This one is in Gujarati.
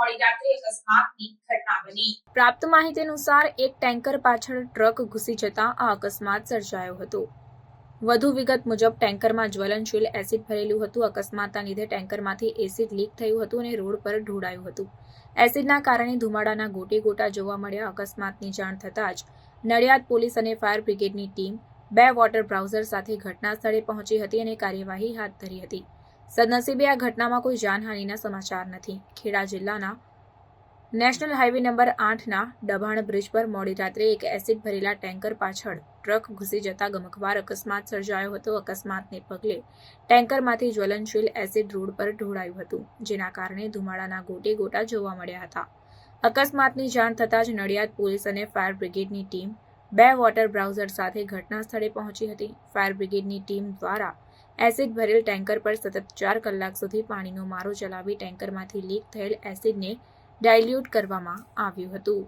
મોડી રાત્રે અકસ્માતની ઘટના બની. પ્રાપ્ત માહિતી અનુસાર, એક ટેન્કર પાછળ ટ્રક ઘૂસી જતા આ અકસ્માત સર્જાયો હતો. વધુ વિગત મુજબ, ટેન્કરમાં જ્વલનશીલ એસિડ ભરેલું હતું. અકસ્માતના લીધે ટેન્કરમાંથી એસિડ લીક થયું હતું અને રોડ પર ઢોળાયું હતું. એસિડના કારણે ધુમાડાના ગોટે ગોટા જોવા મળ્યા. અકસ્માતની જાણ થતાં જ નડિયાદ પોલીસ અને ફાયર બ્રિગેડની ટીમ બે વોટર બ્રાઉઝર સાથે ઘટના સ્થળે પહોંચી હતી અને કાર્યવાહી હાથ ધરી હતી. સદનસીબે આ ઘટનામાં કોઈ જાનહાનિના સમાચાર નથી. ખેડા જિલ્લાના નેશનલ હાઈવે નંબર આઠના ડભાણ બ્રિજ પર મોડી રાત્રે એક એસિડ ભરેલા ટેન્કર પાછળ ટ્રક ઘૂસી જતા ગમખવાર અકસ્માત સર્જાયો હતો. અકસ્માતને પગલે ટેન્કરમાંથી જ્વલનશીલ એસિડ રોડ પર ઢોળાયું હતું, જેના કારણે ધુમાડાના ગોટે ગોટા જોવા મળ્યા હતા. અકસ્માતની જાણ થતાં જ નડિયાદ પોલીસ અને ફાયર બ્રિગેડની ટીમ બે વોટર બ્રાઉઝર સાથે ઘટના સ્થળે પહોંચી હતી. ફાયર બ્રિગેડની ટીમ દ્વારા એસિડ ભરેલ ટેન્કર પર સતત ચાર કલાક સુધી પાણીનો મારો ચલાવી ટેન્કરમાંથી લીક થયેલ એસિડને ડાયલ્યુટ કરવામાં આવ્યું હતું.